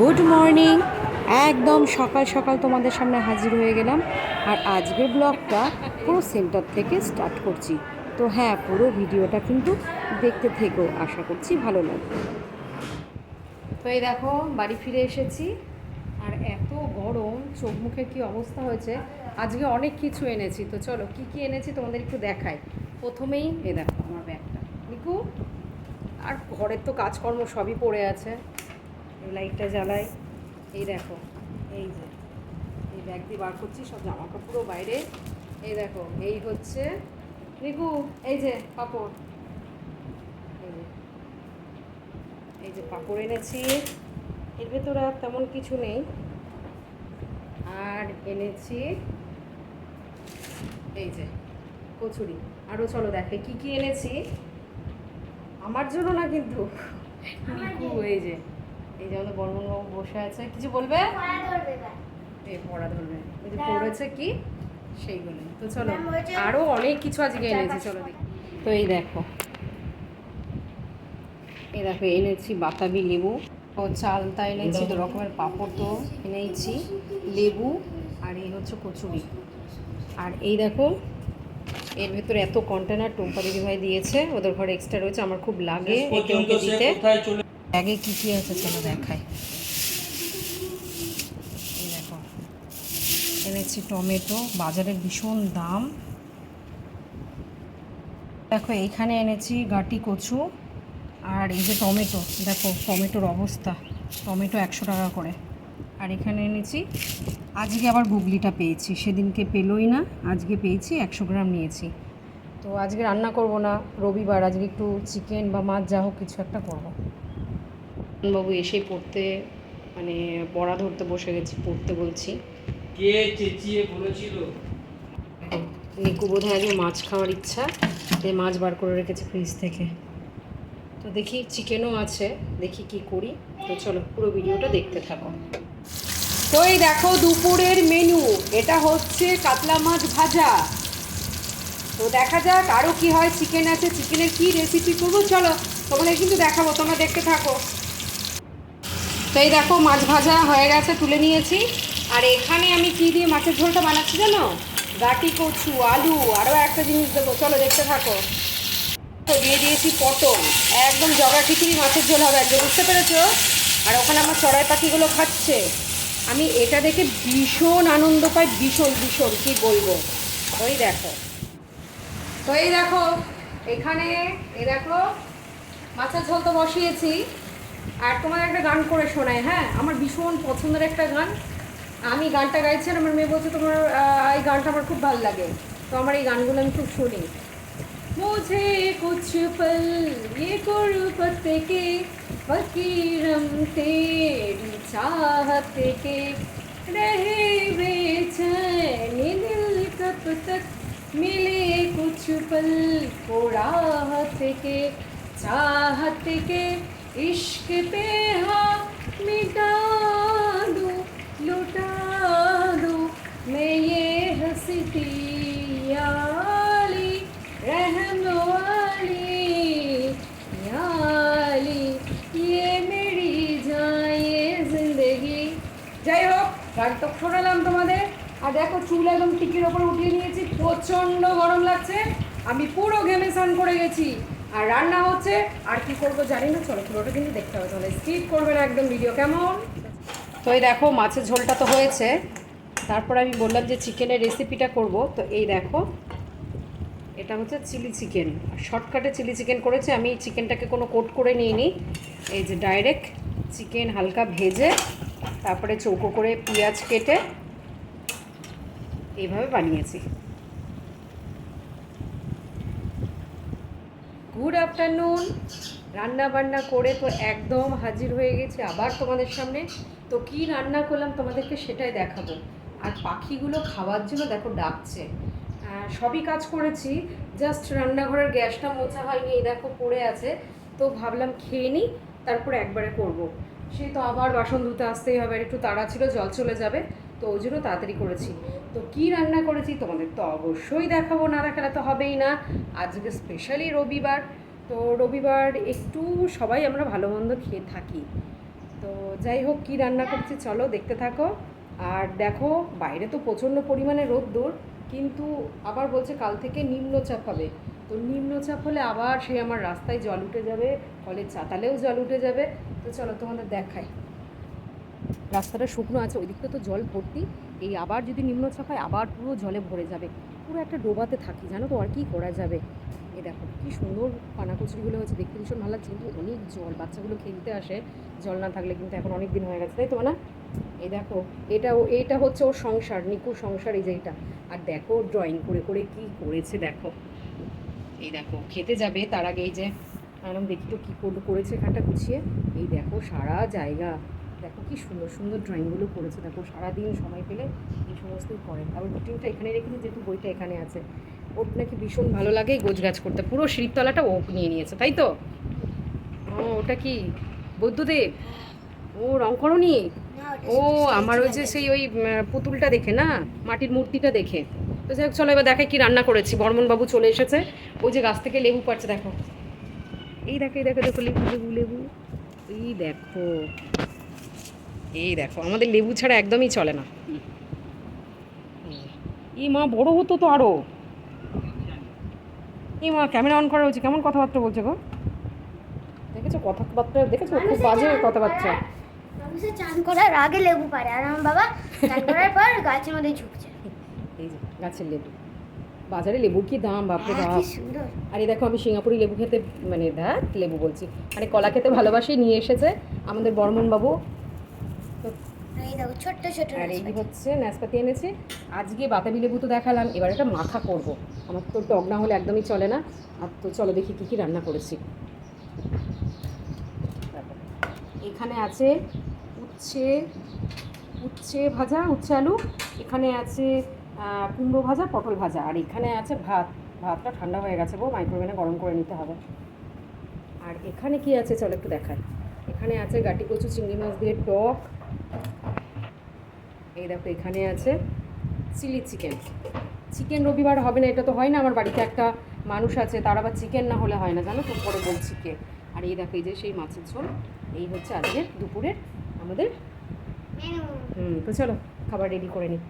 Good morning একদম সকাল সকাল তোমাদের সামনে হাজির হয়ে গেলাম। আর আজকের ব্লগটা পুরো সেন্টার থেকে স্টার্ট করছি। তো হ্যাঁ পুরো ভিডিওটা কিন্তু দেখতে থেকেও আশা করছি ভালো লাগবে। তো এই দেখো, বাড়ি ফিরে এসেছি। আর এত গরম, চোখ মুখে কী অবস্থা হয়েছে? আজকে অনেক কিছু এনেছি। তো চলো, কি কি এনেছি তোমাদের একটু দেখাই। প্রথমেই এ দেখো আমার ব্যাগটা। নিকু, আর ঘরের তো কাজকর্ম সবই পড়ে আছে। লাইটটা জ্বালাই। এই দেখো এই যে এই ব্যাগ দিয়ে বার করছি সব জামা কাপড়ও বাইরে। এই দেখো এই হচ্ছে রিকু এই যে পাপড়। এই যে এই যে পাপড় এনেছি। এর ভেতরে আর তেমন কিছু নেই। আর এনেছি এই যে কচুরি। আরও চলো দেখে কি কি এনেছি। আমার জন্য না কিন্তু? এই যে এই যে আমাদের বর্মনবাবু বসে আছে। কিছু বলবে? এই পড়া ধরবে। ওই যে পড়েছে কি? সেইগুলো। তো চলো আরও অনেক কিছু আজকে এনেছি চলো দেখি। তো এই দেখো। এই দেখো এনেছি বাতাবি লেবু ও চালতা এনেছি দু রকমের পাঁপড় তো এনেছি লেবু আর এই হচ্ছে কচুরি। আর এই দেখো এর ভেতরে এত কন্টেনার টুম্পা দিদিভাই দিয়েছে ওদের ঘরে এক্সট্রা রয়েছে আমার খুব লাগে একে ওকে দিতে। ব্যাগে কী কী আছে চলো দেখাই। এই দেখো, এনেছি টমেটো, বাজারের ভীষণ দাম। দেখো, এইখানে এনেছি গাটি কচু আর এই যে টমেটো, দেখো টমেটোর অবস্থা। টমেটো একশো টাকা করে। আর এখানে এনেছি, আজকে আবার গুগলিটা পেয়েছি, সেদিনকে পেলোই না, আজকে পেয়েছি, একশো গ্রাম নিয়েছি। তো আজকে রান্না করব না, রবিবার, আজকে একটু চিকেন বা মাছ, যা হোক কিছু একটা করব। বাবু এসেই পড়তে মানে পড়া ধরতে বসে গেছি পড়তে বলছি। কে চেঁচিয়ে বলেছিল? নিকু বোধ হয় আজকে মাছ খাওয়ার ইচ্ছা তাই মাছ বার করে রেখেছে ফ্রিজ থেকে। তো দেখি চিকেনও আছে দেখি কি করি। তো চলো পুরো ভিডিওটা দেখতে থাকো। তো এই দেখো দুপুরের মেনু এটা হচ্ছে কাতলা মাছ ভাজা। তো দেখা যাক আরও কি হয় চিকেন আছে চিকেনের কি রেসিপি করব? চলো তোমাদের কিন্তু দেখাবো তোমরা দেখতে থাকো। তো এই দেখো, মাছ ভাজা হয়ে গেছে, তুলে নিয়েছি। আর এখানে আমি কি দিয়ে মাছের ঝোলটা বানাচ্ছি জানো? গাটি কচু, আলু, আরও একটা জিনিস দেবো। চলো, দেখতে থাকো। তো দিয়ে দিয়েছি পটল। একদম জগা খিচুড়ি মাছের ঝোল হবে একদম, বুঝতে পেরেছ? আর ওখানে আমার চড়াই পাখিগুলো খাচ্ছে। আমি এটা দেখে ভীষণ আনন্দ পাই, ভীষণ ভীষণ, কি বলব? ওই দেখো। তো এই দেখো, এখানে, এই দেখো, মাছের ঝোল তো বসিয়েছি। আর তোমার একটা গান করে শোনায় হ্যাঁ আমার ভীষণ পছন্দের একটা গান আমি গানটা গাইছি আর আমার মেয়ে বলছে তোমার আহ, এই গানটা আমার খুব ভালো লাগে তো আমার এই গানগুলো আমি খুব শুনি मुझे कुछ पल ये गुर्बत के फकीरम तेरी चाहत के रहे बेचैन दिल कब तक मिले कुछ पल को राहत के चाहत के इश्क पे हाँ मिटा दूँ लुटा दूँ मैं ये हंसती याली रहम वाली याली ये मेरी जाए जिंदगी যাই হোক গান তো শোনালাম তোমাদের আর দেখো চুল একদম টিকির ওপর উঠিয়ে নিয়েছি প্রচণ্ড গরম লাগছে আমি পুরো ঘেমে স্নান করে গেছি আর রান্না হচ্ছে, আর কি করব জানি না, চলো পুরোটা কিন্তু দেখতে হবে, তাহলে স্কিপ করবে না একদম ভিডিও কেমন? তো এই দেখো, মাছের ঝোলটা তো হয়েছে। তারপর আমি বললাম যে চিকেনের রেসিপিটা করব। তো এই দেখো, এটা হচ্ছে চিলি চিকেন শর্টকাটে চিলি চিকেন করেছে, আমি চিকেনটাকে কোনো কোট করে নিইনি। এই যে ডাইরেক্ট চিকেন হালকা ভেজে, তারপরে চৌকো করে পেঁয়াজ কেটে, এইভাবে বানিয়েছি। Good afternoon. রান্না বান্না করে তো একদম হাজির হয়ে গেছি আবার তোমাদের সামনে। তো কি রান্না করলাম তোমাদেরকে সেটাই দেখাবো। আর পাখিগুলো খাওয়ার জন্য দেখো ডাকছে। সবই কাজ করেছি। জাস্ট রান্নাঘরের গ্যাসটা মোছা হয়নি, এই দেখো পড়ে আছে। তো ভাবলাম খেয়ে নিই, তারপরে একবারে করব। সে তো আবার বাসন ধুতে আসতেই হবে, আর একটু তাড়া ছিল, জল চলে যাবে। তো ওই জন্য তাড়াতাড়ি করেছি। তো কি রান্না করেছি তোমাদের তো অবশ্যই দেখাবো না দেখালে তো হবেই না। আজকে স্পেশালি রবিবার, তো রবিবার একটু সবাই আমরা ভালো মন্দ খেয়ে থাকি। তো যাই হোক, কী রান্না করছি চলো দেখতে থাকো। আর দেখো, বাইরে তো প্রচণ্ড পরিমাণে রোদ্দুর কিন্তু আবার বলছে কাল থেকে নিম্নচাপ হবে। তো নিম্নচাপ হলে আবার সে আমার রাস্তায় জল উঠে যাবে কলের চাতালেও জল উঠে যাবে। তো চলো তোমাদের দেখাই। রাস্তাটা শুকনো আছে ওই দিকটা তো জল ভর্তি। এই আবার যদি নিম্নচাপ হয়, আবার পুরো জলে ভরে যাবে। পুরো একটা ডোবাতে থাকি, জানো তো আর কি করা যাবে? এ দেখো, কি সুন্দর পানাকচুরিগুলো হচ্ছে, দেখতে ভীষণ ভালো লাগছে। কিন্তু অনেক জল, বাচ্চাগুলো খেলতে আসে, জল না থাকলে কিন্তু এখন অনেক দিন হয়ে গেছে, তাই তো না এই দেখো এটা এটা হচ্ছে ওর সংসার, নিকুর সংসার, এই যে এটা। আর দেখো ড্রয়িং করে করে কি করেছে, দেখো। এই দেখো, খেতে যাবে, তার আগে এই যে আরাম দেখি তো কী করেছে এখানটা গুছিয়ে। এই দেখো, সারা জায়গা। দেখো কি সুন্দর সুন্দর ড্রয়িংগুলো করেছে। দেখো সারাদিন সময় পেলে এই সমস্তই করে। আবার রুটিনটা এখানে রেখেছে যেহেতু বইটা এখানে আছে। ওর নাকি ভীষণ ভালো লাগে গোছ গাছ করতে। পুরো শিরতলাটা ও নিয়ে নিয়েছে তাই তো? ও ওটা কি? বৌদ্ধদেব ও রং করনি ও আমার ওই যে সেই ওই পুতুলটা দেখে না? মাটির মূর্তিটা দেখে। তো যাই হোক চলো এবার দেখাই কি রান্না করেছি। বর্মন বাবু চলে এসেছে। ওই যে গাছ থেকে লেবু পাচ্ছে দেখো। এই দেখো এই দেখো দেখো লেবু লেবু লেবু। এই দেখো। এই দেখো আমাদের লেবু ছাড়া একদমই চলে না। এই মা বড় হতো তো আরও। এই মা ক্যামেরা অন করা হচ্ছে কেমন কথাবার্তা বলছে গো? দেখেছ কথাবার্তা? দেখেছ? খুব বাজে কথাবার্তা। চান করার আগে লেবু পারে। আর আমার বাবা চান করার পর গাছের মধ্যে ঝুঁকছে। এই যে গাছের লেবু। বাজারে লেবুর কি দাম? বাপরে বাপ। কি সুন্দর। আর এই দেখো আমি সিঙ্গাপুরি লেবু খেতে মানে দেখ লেবু বলছি। মানে কলা খেতে ভালোবাসি নিয়ে এসেছে আমাদের বর্মন বাবু আর ছোট্ট ছোট আর এই হচ্ছে নাশপাতি এনেছি। আজকে বাতাবি লেবু তো দেখালাম এবার একটা মাথা করব। আমার তো টক না হলে একদমই চলে না। আর তো চলো দেখি কী কী রান্না করেছি। এখানে আছে উচ্ছে উচ্ছে ভাজা উচ্ছে আলু। এখানে আছে কুমড়ো ভাজা পটল ভাজা। আর এখানে আছে ভাত। ভাতটা ঠান্ডা হয়ে গেছে গো মাইক্রোওভেনে গরম করে নিতে হবে। আর এখানে কি আছে চলো একটু দেখায় এখানে আছে গাটি কচু চিংড়ি মাছ দিয়ে টক এই দেখো এখানে আছে চিলি চিকেন। চিকেন রবিবার হবে না এটা তো হয় না আমার বাড়িতে একটা মানুষ আছে তার আবার চিকেন না হলে হয় না জানো তো? পরে বলছি কে। আর এই দেখো এই যে সেই মাছের ঝোল এই হচ্ছে আজকের দুপুরের আমাদের হুম তো চলো খাবার রেডি করে নিই